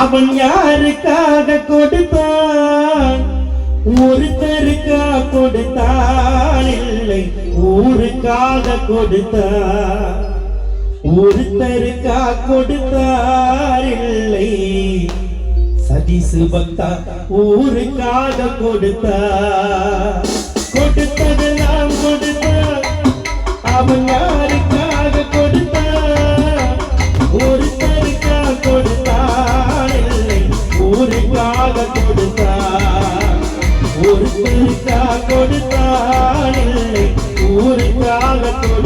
அவன் யாருக்காக கொடுத்தான்? ஒருத்தருக்கா கொடுத்தான் இல்லை. ஊருக்காக கொடுத்தான். ஒருத்தருக்கா கொடுத்தார் இல்லை. சதீசு பக்தா ஊருக்காக கொடுத்தார் கொடுத்ததெல்லாம் ஒருத்தருக்காக கொடுத்தான் ஒருத்தருக்காக கொடுத்தான் ஊருக்காக கொடு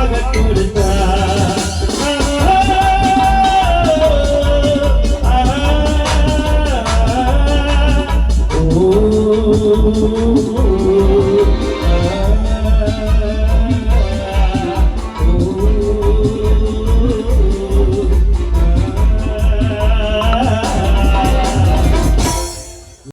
I Chicago to the top.